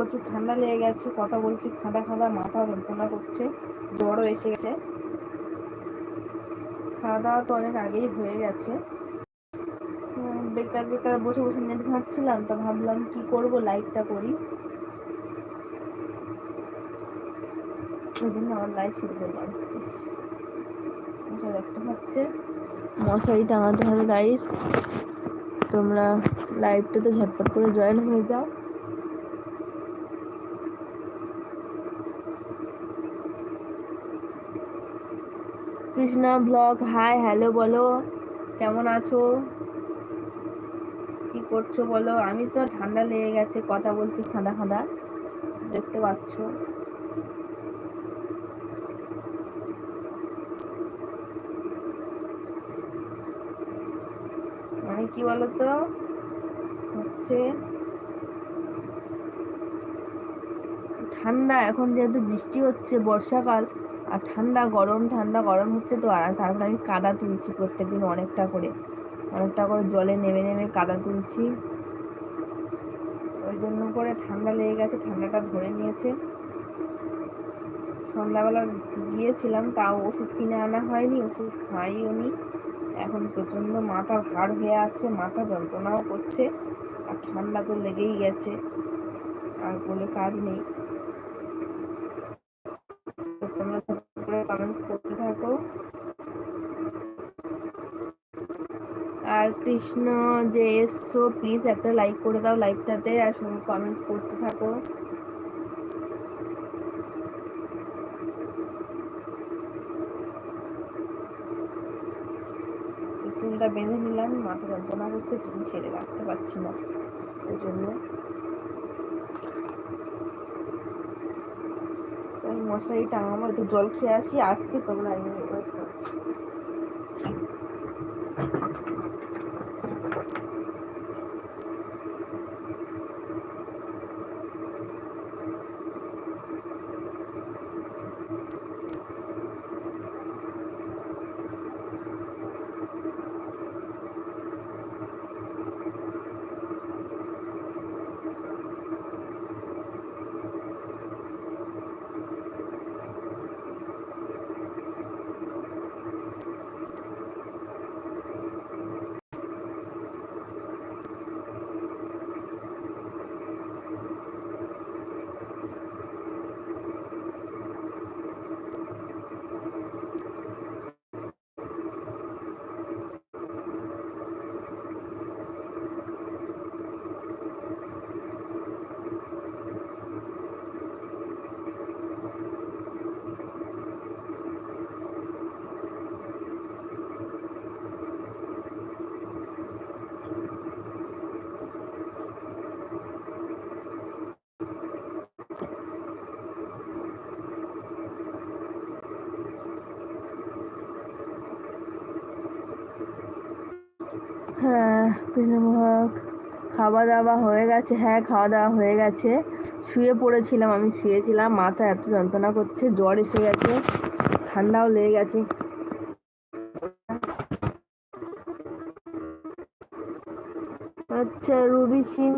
প্রচুর ঠান্ডা লেগে গেছে, কথা বলছি, খাঁদা খাঁদা মাথা যন্ত্রণা করছে, জ্বরও এসে গেছে। খাওয়া দাওয়া তো অনেক আগেই হয়ে গেছে। বেকার বেকার বসে বসে নেট ঘাঁটছিলাম, তো ভাবলাম কি করব লাইভটা করি। ওই জন্য আমার লাইভ শুরু করলাম। দেখতে পাচ্ছে মশারি টাঙাতে হবে গাইস তোমরা লাইভটাতে ঝটপট করে জয়েন হয়ে যাও। কৃষ্ণা ব্লগ। হাই হ্যালো বলো। কেমন আছো? কি করছ বলো? আমি তো ঠান্ডা লেগে গেছে, কথা বলছি খাঁদা খাঁদা। দেখতে পাচ্ছ। মানে কি বলতো? হচ্ছে ঠান্ডা, এখন যেহেতু বৃষ্টি হচ্ছে, বর্ষাকাল আর ঠান্ডা গরম ঠান্ডা গরম হচ্ছে তো, আর তারপরে আমি কাদা তুলছি প্রত্যেকদিন অনেকটা করে। অনেকটা করে জলে নেমে নেমে কাদা তুলছি। ওই জন্য করে ঠান্ডা লেগে গেছে, ঠান্ডাটা ধরে নিয়েছে। সন্ধ্যাবেলা গিয়েছিলাম, তাও ওষুধ কিনে আনা হয়নি, ওষুধ খাইও নি। এখন প্রচণ্ড মাথা ভার হয়ে আছে, মাথা যন্ত্রণাও করছে, আর ঠান্ডা তো লেগেই গেছে। আর বলে কাজ নেই। কৃষ্ণ, যে এসছো প্লিজ একটা লাইক করে দাও লাইকটাতে আর সঙ্গে কমেন্টস করতে থাকো। চুলটা বেঁধে নিলাম, মাথা যন্ত্রণা করছে চুল ছেড়ে রাখতে পারছি না ওই জন্য। মশারি টাঙাবো একটু জল খেয়ে আসি, আসছি, তোমরা হ্যাঁ কৃষ্ণভোগ খাওয়া দাওয়া হয়ে গেছে। হ্যাঁ খাওয়া দাওয়া হয়ে গেছে। শুয়ে পড়েছিলাম আমি, শুয়েছিলাম। মাথা এত যন্ত্রণা করছে, জ্বর এসে গেছে, ঠান্ডাও লেগে গেছে। আচ্ছা রুবি সিং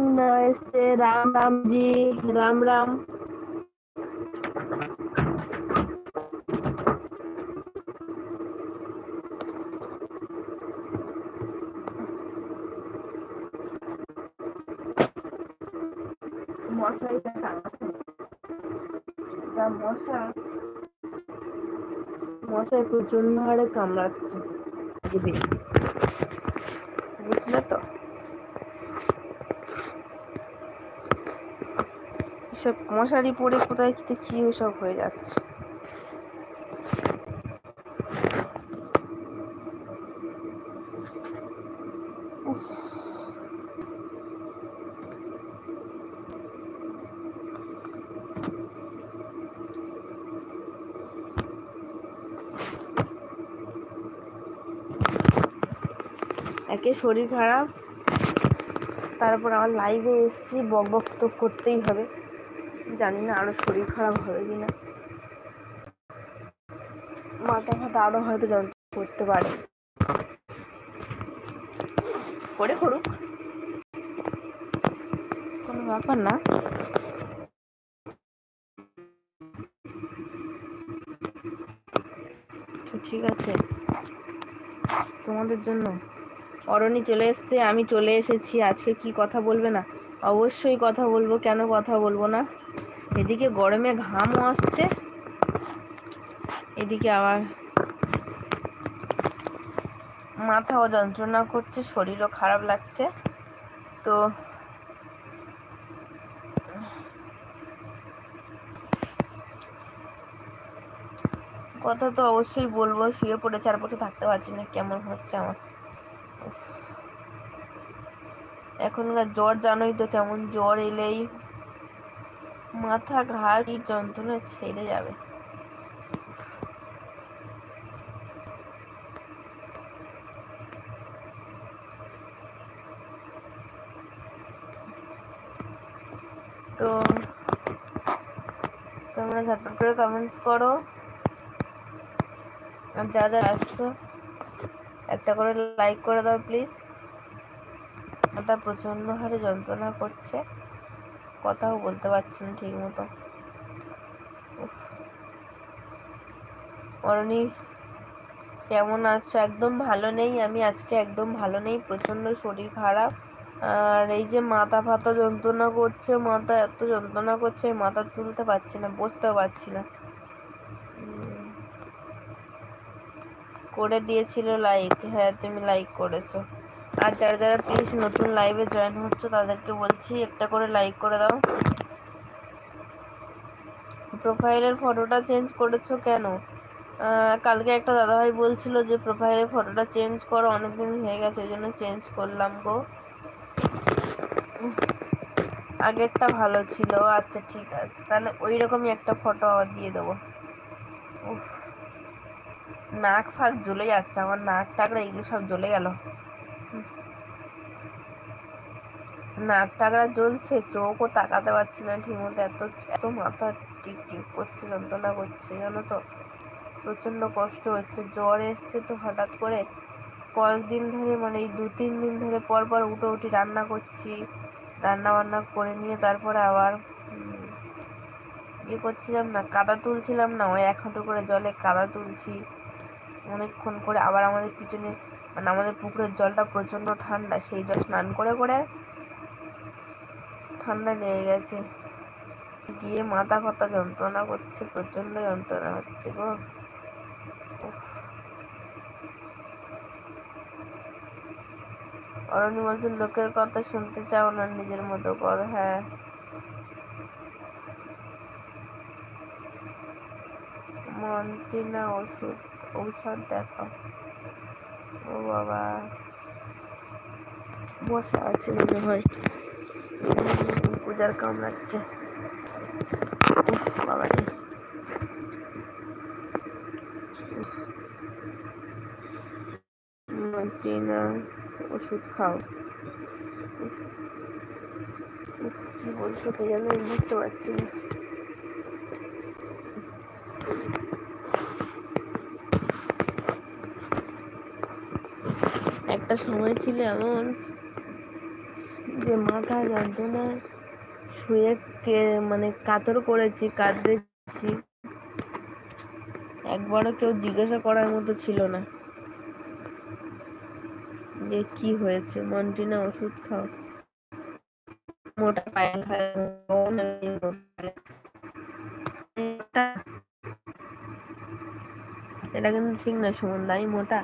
এসছে। রাম রাম জি রাম রাম। মশায় প্রচণ্ড হারে কামড়াচ্ছে। বুঝলে? তো? সব মশারি পরে কোথায় কি সব হয়ে যাচ্ছে? কালকে শরীর খারাপ। তারপর আমার লাইভে এসেছি, বক বক তো করতেই হবে। জানি না আরও শরীর খারাপ হবে কি না মাথা ফাতা আরও হয়তো যন্ত্রণা করতে পারে। করে করুক। কোনো ব্যাপার না। ঠিক আছে। তোমাদের জন্য অরণি চলে এসছে, আমি চলে এসেছি, আজকে কি কথা বলবে না? অবশ্যই কথা বলব, কেন কথা বলব না? এদিকে গরমে ঘামও আসছে, এদিকে আবার মাথাও যন্ত্রণা করছে, শরীরও খারাপ লাগছে, তো কথা তো অবশ্যই বলব, শুয়ে পড়ে চার বছর থাকতে পারছি না, কেমন হচ্ছে আমার? এখনকার জ্বর, জানোই তো কেমন জ্বর এলেই মাথা ঘাড় যন্ত্রণা ছেড়ে যাবে। তো তোমরা ঝটপট করে কমেন্টস করো। আর যারা যারা আসছো, একটা করে লাইক করে দাও প্লিজ মাথা প্রচণ্ড হারে যন্ত্রণা করছে। কথাও বলতে পারছি না ঠিক মতো অরণি, কেমন আছো? একদম ভালো নেই। আমি আজকে একদম ভালো নেই। প্রচণ্ড শরীর খারাপ। আর এই যে মাথা ফাতা যন্ত্রণা করছে, মাথা এত যন্ত্রণা করছে মাথা তুলতে পারছি না, বসতেও পারছি না। করে দিয়েছিল লাইক হ্যাঁ তুমি লাইক করেছ। আর যারা যারা প্লিজ নতুন লাইভে জয়েন হচ্ছে, তাদেরকে বলছি একটা করে লাইক করে দাও। প্রোফাইলের ফটোটা চেঞ্জ করেছ কেন? কালকে একটা দাদাভাই বলছিল যে প্রোফাইলের ফটোটা চেঞ্জ করো, অনেকদিন হয়ে গেছে, ওই জন্য চেঞ্জ করলাম গো। আগেরটা ভালো ছিল আচ্ছা ঠিক আছে, তাহলে ওই রকমই একটা ফটো আবার দিয়ে দেবো। নাক ফাঁক জ্বলে যাচ্ছে, আমার নাক টাকরা এগুলো সব জ্বলে গেল। নাক জ্বলছে, চোখও তাকাতে পারছি না ঠিক মতো এত এত মাথা টিপ টিপ করছে, যন্ত্রণা করছে, জানো তো? প্রচণ্ড কষ্ট হচ্ছে। জ্বর এসছে তো হঠাৎ করে। কয়েকদিন ধরে মানে এই দু তিন দিন ধরে পর পর উঠে উঠি রান্না করছি। রান্না বান্না করে নিয়ে তারপরে আবার ইয়ে করছিলাম না, কাদা তুলছিলাম না। ওই এক হাঁটু করে জলে কাদা তুলছি। অনেকক্ষণ করে আবার আমাদের পিছনে মানে আমাদের পুকুরের জলটা প্রচণ্ড ঠান্ডা, সেই জল স্নান করে করে ঠান্ডা লেগে গেছে। গিয়ে মাথা ফাতা যন্ত্রণা করছে, প্রচণ্ড যন্ত্রণা হচ্ছে গো। অরণি বলছেন লোকের কথা শুনতে চাও না নিজের মতো কর হ্যাঁ। মন্টিনা, ওষুধ, ঔষধ দেখাও। ও বাবা। বসে আছে মনে হয়। পূজার বাবা মন্টিনা ওষুধ খাও। কি বলছো কে যেন বুঝতে পারছি না। একটা সময় ছিল এমন যে মাথা যন্ত্রণা শুয়ে কে মানে কাতর করেছি কাঁদেছি একবারও কেউ জিজ্ঞাসা করার মতো ছিল না। যে কি হয়েছে? মন্টিনা ওষুধ খাও। মোটা পায়ে এটা কিন্তু ঠিক না সুমন দাই মোটা।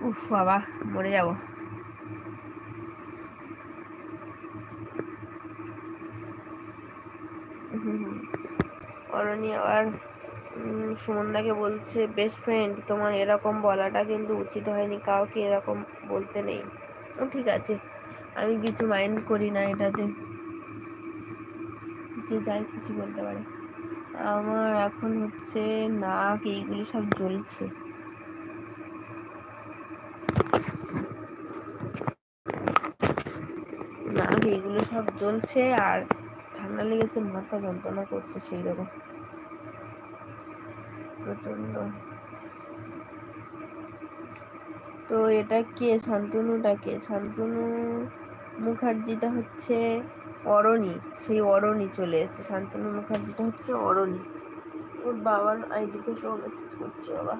উফ বাবা, মরে যাব। অরণি আবার সুমনদাকে বলছে বেস্ট ফ্রেন্ড তোমার এরকম বলাটা কিন্তু উচিত হয়নি, কাউকে এরকম বলতে নেই। ঠিক আছে, আমি কিছু মাইন্ড করি না এটাতে। যে যাই কিছু বলতে পারে। আমার এখন হচ্ছে নাক, এইগুলি সব জ্বলছে। নাক, এইগুলো সব জ্বলছে আর ঠান্ডা লেগেছে, মাথা যন্ত্রণা করছে সেই রকম প্রচণ্ড তো এটা কে? শান্তনুটা কে? শান্তনু মুখার্জিটা হচ্ছে অরণি। সেই অরণি চলে এসছে। শান্তনু মুখার্জিটা হচ্ছে অরণি। ওর বাবার আইডি থেকেও মেসেজ করছে, বাবা।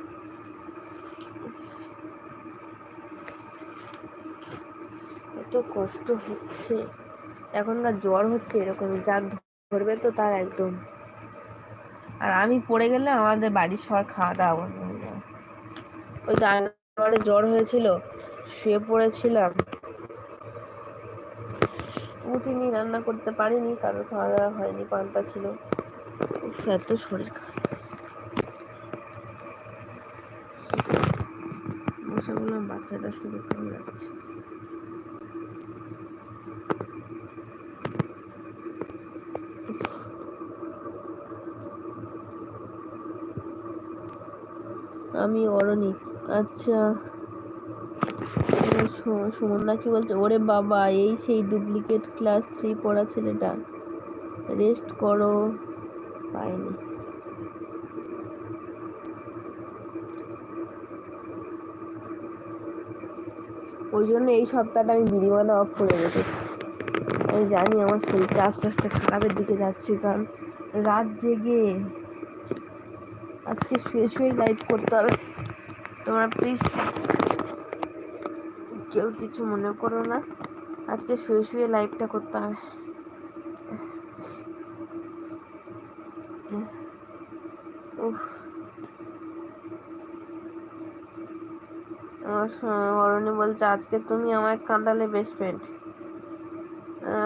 এত কষ্ট হচ্ছে। এখনকার জ্বর হচ্ছে এরকম, যার ধরবে তো তার একদম। আর আমি পড়ে গেলে আমাদের বাড়ির সবার খাওয়া দাওয়া বন্ধ হয়ে যাবে ওই তারপরে জ্বর হয়েছিল, শুয়ে পড়েছিলাম। উঠিনি রান্না করতে পারিনি কারণ খাওয়া দাওয়া হয়নি, পান্তা ছিল। এত শরীর বসে বললাম বাচ্চাটা শুধু কেমন লাগছে আমি অরণি। আচ্ছা। সুমনদা কি বলছে? ওরে বাবা, এই সেই ডুপ্লিকেট ক্লাস থ্রি পড়া ছেলেটা। রেস্ট করো। পাইনি। ওই জন্য এই সপ্তাহটা আমি বিরিমানা অফ করে রেখেছি। আমি জানি আমার শরীরটা আস্তে আস্তে খারাপের দিকে যাচ্ছে, কারণ রাত জেগে আজকে শুয়ে শুয়ে লাইভ করতে হবে। তোমরা প্লিজ কেউ কিছু মনে করো না। আজকে শুয়ে শুয়ে লাইভটা করতে হবে। বলছে, আজকে তুমি আমায় কাঁদালে বেস্ট ফ্রেন্ড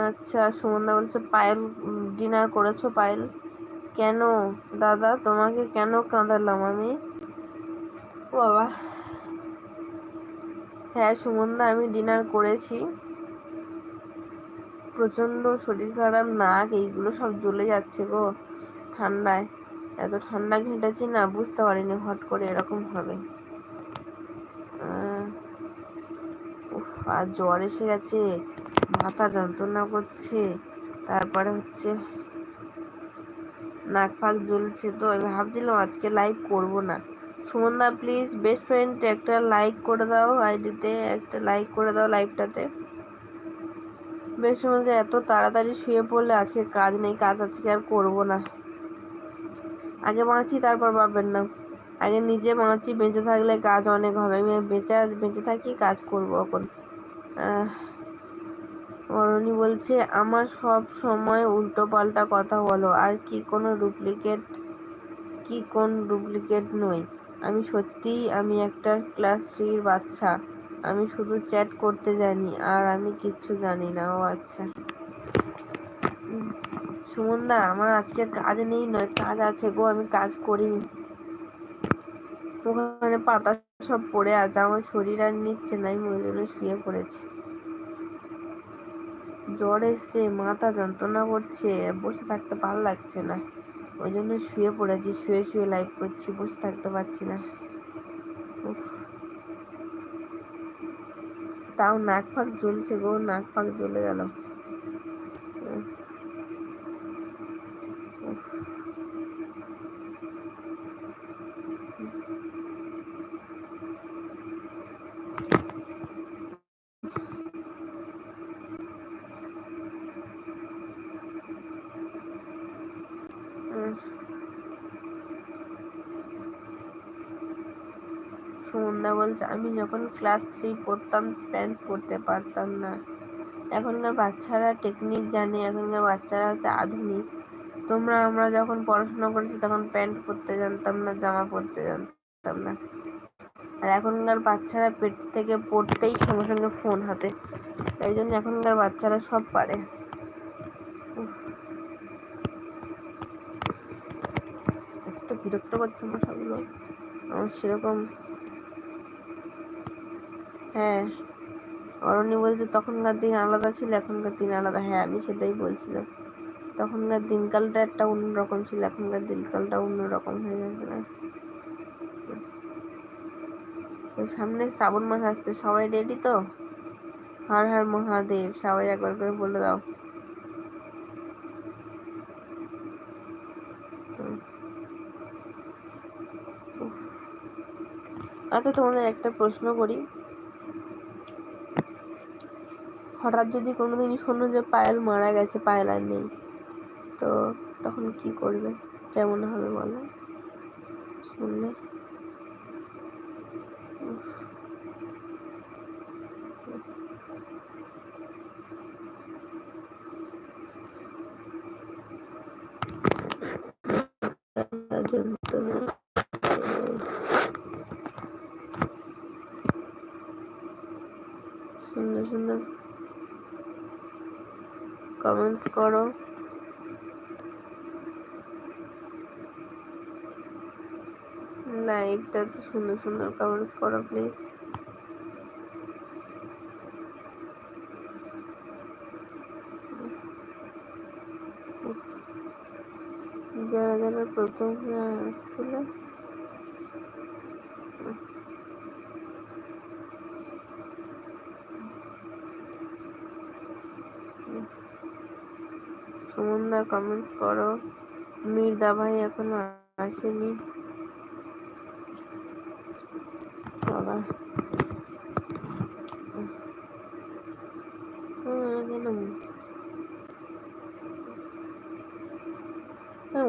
আচ্ছা সুমনদা বলছে, পায়েল ডিনার করেছ, পায়েল? কেন? দাদা, তোমাকে কেন কাঁদালাম আমি? বাবা। হ্যাঁ সুমনদা, আমি ডিনার করেছি। প্রচণ্ড শরীর খারাপ, নাক, এইগুলো সব জ্বলে যাচ্ছে গো ঠান্ডায়। এত ঠান্ডা ঘেঁটেছি না, বুঝতে পারিনি হট করে এরকম হবে। আর জ্বর এসে গেছে, মাথা যন্ত্রণা করছে। তারপরে হচ্ছে নাক ফাক জ্বলছে তো, আমি ভাবছিলাম আজকে লাইভ করব না। সুমনদা প্লিজ বেস্ট ফ্রেন্ড একটা লাইক করে দাও আইডিতে একটা লাইক করে দাও লাইভটাতে বেশ বলছে এত তাড়াতাড়ি শুয়ে পড়লে আজকে কাজ নেই, কাজ আজকে আর করব না। আগে বাঁচি, তারপর পাবেন না। আগে নিজে বাঁচি, বেঁচে থাকলে কাজ অনেক হবে। আমি বেঁচে বেঁচে থাকি, কাজ করব এখন। অরণি বলছে, আমার সব সময় উল্টো পাল্টা কথা বলো, আর কি কোনো ডুপ্লিকেট, কি কোন ডুপ্লিকেট নই। আমি সত্যিই, আমি একটা ক্লাস থ্রির বাচ্চা। আমি শুধু চ্যাট করতে জানি, আর আমি কিচ্ছু জানি না। ও আচ্ছা। সুমনদা আমার আজকে কাজ নেই, নয় কাজ আছে গো, আমি কাজ করিনি। ওখানে পাতা সব পড়ে আছে, আমার শরীর আর নিচ্ছে না, আমি ওই জন্য শুয়ে পড়েছি। জ্বর এসছে, মাথা যন্ত্রণা করছে, বসে থাকতে ভালো লাগছে না। ওই জন্য শুয়ে পড়েছি, শুয়ে শুয়ে লাইভ করছি, বসে থাকতে পারছি না। তাও নাক ফাঁক জ্বলছে গো, নাক ফাঁক জ্বলে গেল উফ। উফ। উফ। সুমনদা বলছে আমি যখন ক্লাস থ্রি পড়তাম প্যান্ট পরতে পারতাম না। এখনকার বাচ্চারা টেকনিক জানে, এখনকার বাচ্চারা হচ্ছে আধুনিক। তোমরা, আমরা যখন পড়াশোনা করেছি, তখন প্যান্ট পরতে জানতাম না, জামা পরতে জানতাম না। আর এখনকার বাচ্চারা পেট থেকে পড়তেই সঙ্গে সঙ্গে ফোন হাতে। তাই জন্য এখনকার বাচ্চারা সব পারে। বিরক্ত করছে মশাগুলো আমার সেরকম হ্যাঁ। অরণ্য বলছে, তখনকার দিন আলাদা ছিল, এখনকার দিন আলাদা। হ্যাঁ আমি সেটাই বলছিলাম। তখনকার দিনকালটা একটা অন্যরকম ছিল, এখনকার দিনকালটা অন্যরকম হয়ে গেছে না। তো সামনে শ্রাবণ মাস আসছে, সবাই রেডি তো? হর হর মহাদেব, সবাই একবার করে বলে দাও। আচ্ছা তোমাদের একটা প্রশ্ন করি। হঠাৎ যদি কোনো দিন শোনো যে পায়েল মারা গেছে, পায়েল আর নেই, তো তখন কি করবে? কেমন হবে বলো? শুনলে? করো। লাইভটাতে সুন্দর সুন্দর কমেন্টস করো প্লিজ যারা যারা প্রথম আসছিল সুমনদা কমেন্টস করো। মির্দা ভাই এখনও আসেনি।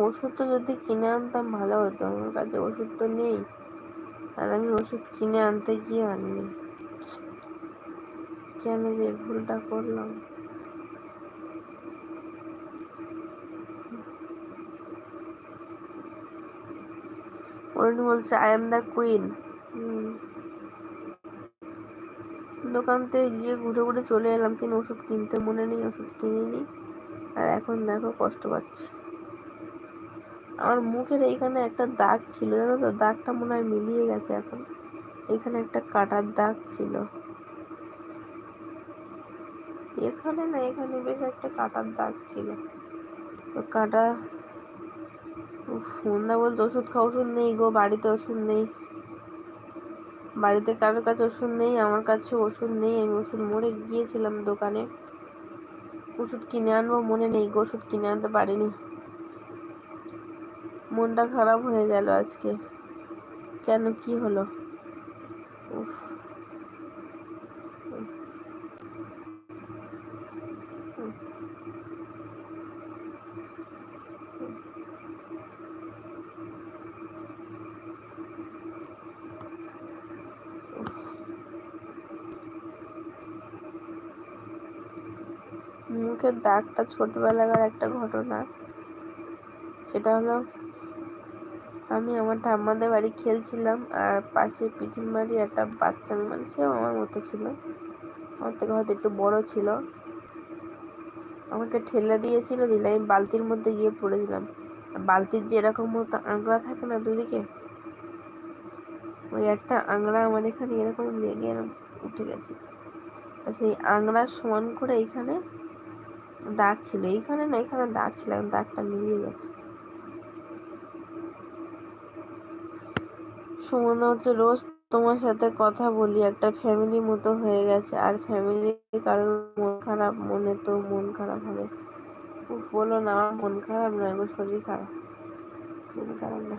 ওষুধ তো যদি কিনে আনতাম ভালো হতো, আমার কাছে ওষুধ তো নেই। আর আমি ওষুধ কিনে আনতে গিয়ে আনিনি কেন যে ভুলটা করলাম? অরুণ বলছে আই এম দ্য কুইন দোকান থেকে গিয়ে ঘুরে ঘুরে চলে এলাম, কিন্তু ওষুধ কিনতে মনে নেই, ওষুধ কিনিনি আর এখন দেখো কষ্ট পাচ্ছি। আমার মুখের এইখানে একটা দাগ ছিল, জানো তো? দাগটা মনে হয় মিলিয়ে গেছে এখন। এখানে একটা কাটার দাগ ছিল। এখানে না, এখানে বেশ একটা কাটার দাগ ছিল। কাটা ফোনদা বলতে ওষুধ খাওয়া ওষুধ নেই গো, বাড়িতে ওষুধ নেই। বাড়িতে কারোর কাছে ওষুধ নেই, আমার কাছে ওষুধ নেই, আমি ওষুধ মরে গিয়েছিলাম দোকানে। ওষুধ কিনে আনব মনে নেই গো, ওষুধ কিনে আনতে পারিনি। মনটা খারাপ হয়ে গেল আজকে। কেন কি হলো? উফ। মুখের দাগটা ছোটবেলাকার একটা ঘটনা। সেটা হলো, আমি আমার ঠাম্মাদের বাড়ি খেলছিলাম আর পাশে পিছন বাড়ি একটা বাচ্চা মানে সেও আমার মতো ছিল। আমার থেকে হয়তো একটু বড় ছিল। আমাকে ঠেলে দিয়েছিল, দিলে আমি বালতির মধ্যে গিয়ে পড়েছিলাম বালতির যে এরকম মতো আংড়া থাকে না দুদিকে ওই একটা আংড়া আমার এখানে এরকম লেগে উঠে গেছে। সেই আংড়ার সমান করে এইখানে দাগ ছিল, এইখানে না এখানে দাগ ছিল দাগটা মিলিয়ে গেছে। সুমনা হচ্ছে, রোজ তোমার সাথে কথা বলি, একটা ফ্যামিলি মতো হয়ে গেছে, আর ফ্যামিলি কারোর মন খারাপ, মনে তো মন খারাপ হবে। বলো না, আমার মন খারাপ নয় গো, শরীর খারাপ। মন খারাপ না।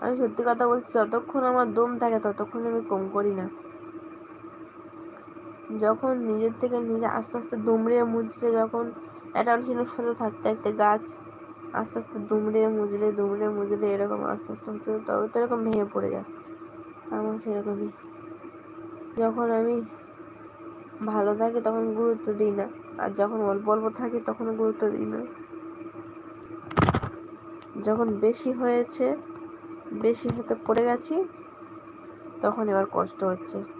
আমি সত্যি কথা বলছি, যতক্ষণ আমার দম থাকে, ততক্ষণ আমি কম করি না। যখন নিজের থেকে নিজে আস্তে আস্তে দুমড়ে মুচড়ে যখন অ্যাটানশনের সাথে থাকতে থাকতে গাছ আস্তে আস্তে দুমড়ে মুজড়ে দুমড়ে মুজড়ে এরকম আস্তে আস্তে হচ্ছে, তবে তো এরকম ভেঙে পড়ে যায়। আমার সেরকমই। যখন আমি ভালো থাকি তখন গুরুত্ব দিই না, আর যখন অল্প অল্প থাকি তখন গুরুত্ব দিই না। যখন বেশি হয়েছে, বেশি হতে পড়ে গেছি, তখন এবার কষ্ট হচ্ছে।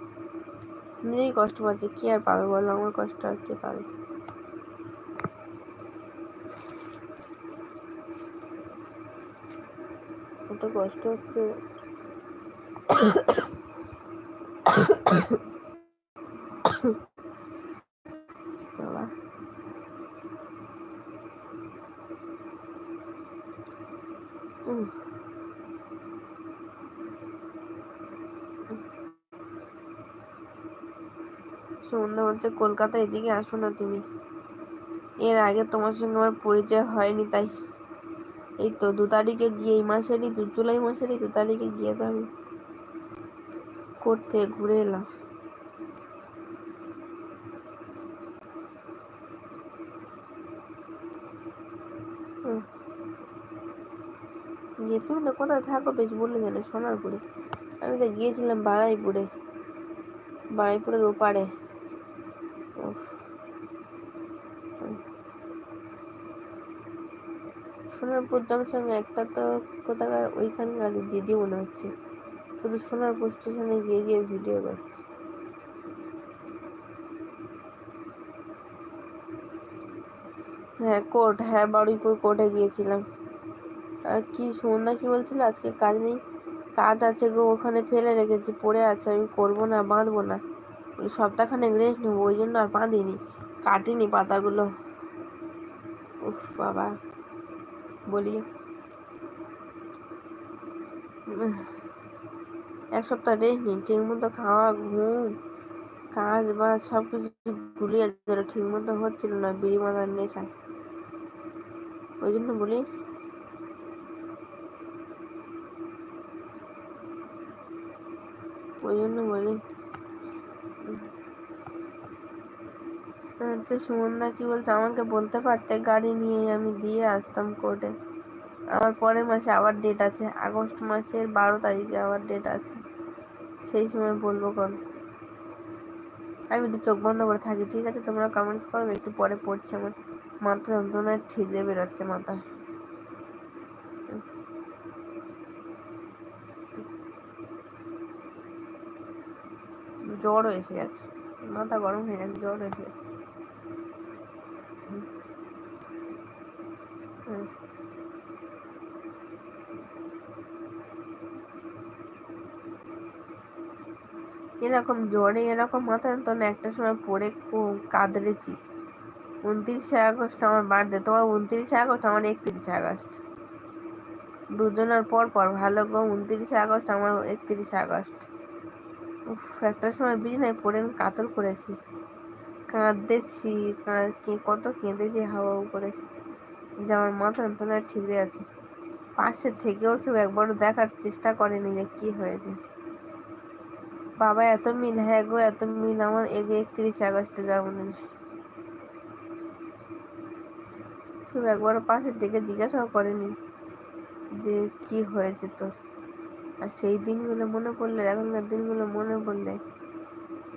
নিজেই কষ্ট পাচ্ছে, কি আর পাবে বলো? আমার কষ্ট আর কে পাবে? এত কষ্ট হচ্ছে বাবা উম বলছে কলকাতা এদিকে আসো না তুমি। এর আগে তোমার সঙ্গে আমার পরিচয় হয়নি তাই। এই তো দু তারিখে গিয়ে, এই মাসেরই দু, জুলাই মাসেরই দু তারিখে গিয়ে তো আমি করতে ঘুরে এলাম। গিয়ে তুমি তো কোথায় থাকো বেশ বললে জানো সোনারপুরে। আমি তো গিয়েছিলাম বাড়াইপুরে বাড়াইপুরের ওপারে উফ। সোনারপুর জংশন একটা তো কোথাকার ওইখানকার দিদি মনে হচ্ছে। শুধু সোনারপুর স্টেশনে গিয়ে গিয়ে ভিডিও করছে। হ্যাঁ কোর্ট হ্যাঁ বারুইপুর কোর্টে গিয়েছিলাম। আর কি সন্ধ্যা কি বলছিল? আজকে কাজ নেই। কাজ আছে গো, ওখানে ফেলে রেখেছি, পড়ে আছে, আমি করব না, বাঁধবো না। সপ্তাহখানেক রেস্ট নেব, ওই জন্য আর বাঁধিনি, কাটিনি পাতাগুলো। উফ, বাবা। বলি। এক সপ্তাহ রেস্ট নিই ঠিক মতো খাওয়া, ঘুম, কাজ বাজ সব কিছু গেল ঠিক মতো হচ্ছিল না, বিড়ি মাথার নেশায় ওই জন্য বলি। ওই জন্য বলি। আচ্ছা সুমনদা কি বলছে? আমাকে বলতে পারতে? গাড়ি নিয়ে আমি দিয়ে আসতাম কোর্টে। আমার পরের মাসে আবার ডেট আছে। আগস্ট মাসের বারো তারিখে আবার ডেট আছে। সেই সময় বলব কোন আমি একটু চোখ বন্ধ করে থাকি, ঠিক আছে? তোমরা কমেন্টস করো একটু পরে পড়ছে আমার। মাথা যন্ত্রণায় ঠিকরে বেরোচ্ছে মাথা জ্বরও এসে গেছে। মাথা গরম হয়ে গেছে জ্বর এসে গেছে। এরকম জ্বরে এরকম মাথা যন্ত্রণা একটা সময় পড়ে খুব কাঁদড়েছি উনত্রিশে আগস্ট আমার বার্থডে তোমার উনত্রিশে আগস্ট, আমার একত্রিশে আগস্ট। দুজনের পর পর ভালো গো, উনত্রিশে আগস্ট, আমার একত্রিশে আগস্ট। একটা সময় বিছানায় পড়ে আমি কাতর করেছি। কাঁদতেছি কত কেঁদেছি হাওয়া করে যে আমার মাথা যন্ত্রণা ঠিক আছে। পাশে থেকেও কেউ একবারও দেখার চেষ্টা করেনি যে কি হয়েছে। বাবা, এত মিল হ্যাঁ গো, এত মিল। আমার এগে একত্রিশে আগস্টে জন্মদিন। কেউ একবার পাশে থেকে জিজ্ঞাসাও করেনি যে কি হয়েছে তোর। আর সেই দিনগুলো মনে পড়লে, এখনকার দিনগুলো মনে পড়লে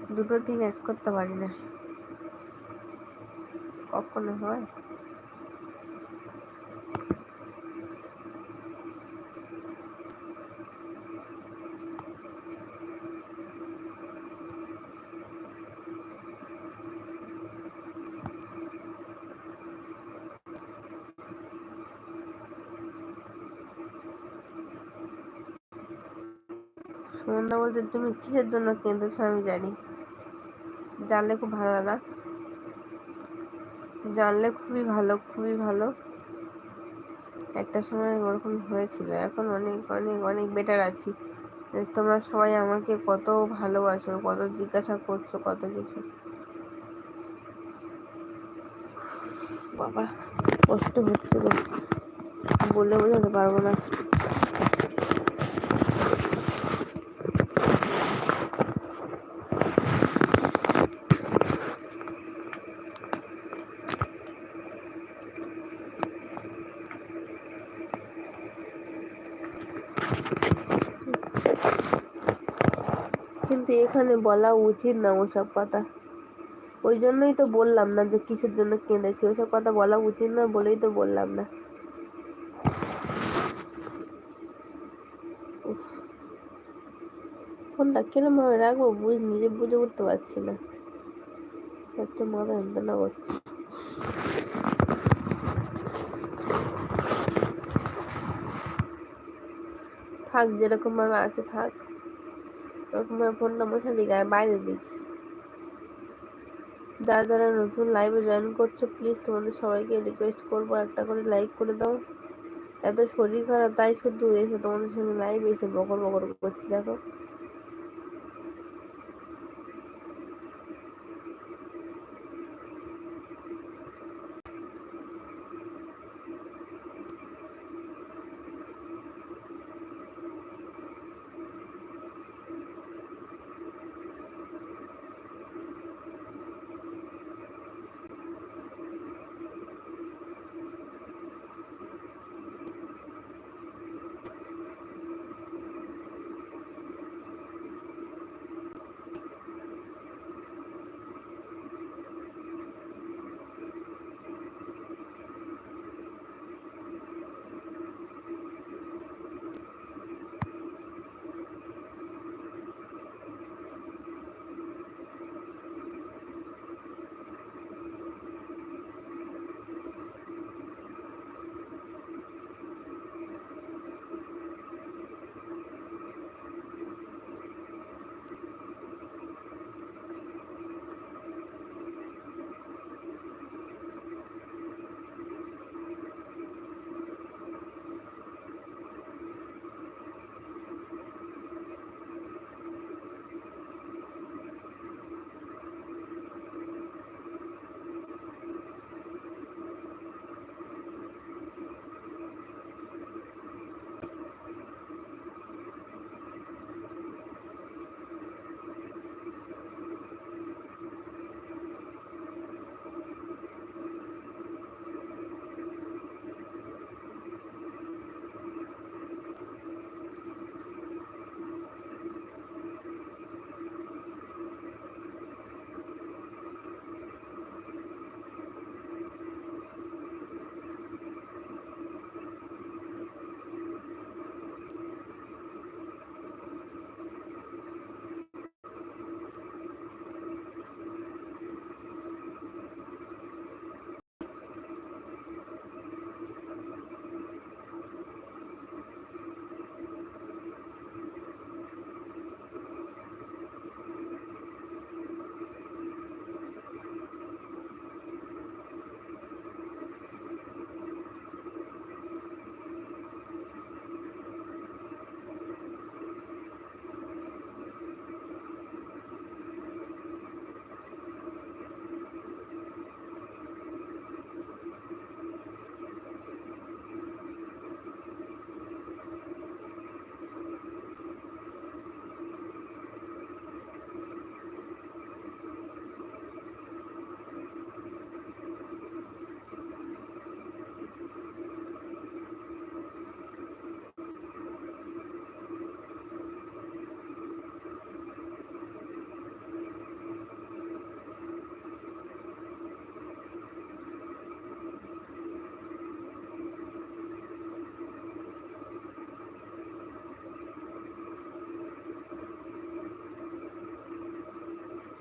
দুটো দিন এক করতে পারি না। কখনো হয় সুমনদা বলছে তুমি কিসের জন্য কেঁদেছো আমি জানি। জানলে খুব ভালো, দাদা। জানলে খুবই ভালো খুবই ভালো। একটা সময় ওরকম হয়েছিল। এখন অনেক অনেক অনেক বেটার আছি। তোমরা সবাই আমাকে কত ভালোবাসো, কত জিজ্ঞাসা করছ, কত কিছু। বাবা, কষ্ট হচ্ছে বলে বোঝাতে পারব না কিন্তু এখানে বলা উচিত না ওসব কথা। ওই জন্যই তো বললাম না যে কিসের জন্য কেঁদেছি। ওসব কথা বলা উচিত না বলেই তো বললাম না। ফোনটা কিরম ভাবে রাখব বুঝ, নিজে বুঝে উঠতে পারছি না। এত মাথা যন্ত্রণা করছে। থাক যেরকম ভাবে আছে থাক। ওরকম ফোন নাম্বার গায়ে বাইরে দিয়েছি। যারা যারা নতুন লাইভে জয়েন করছ প্লিজ তোমাদের সবাইকে রিকোয়েস্ট করব, একটা করে লাইক করে দাও। এত শরীর খারাপ, তাই শুধু এসে তোমাদের সঙ্গে লাইভ এসে বকর বকর করছি, দেখো।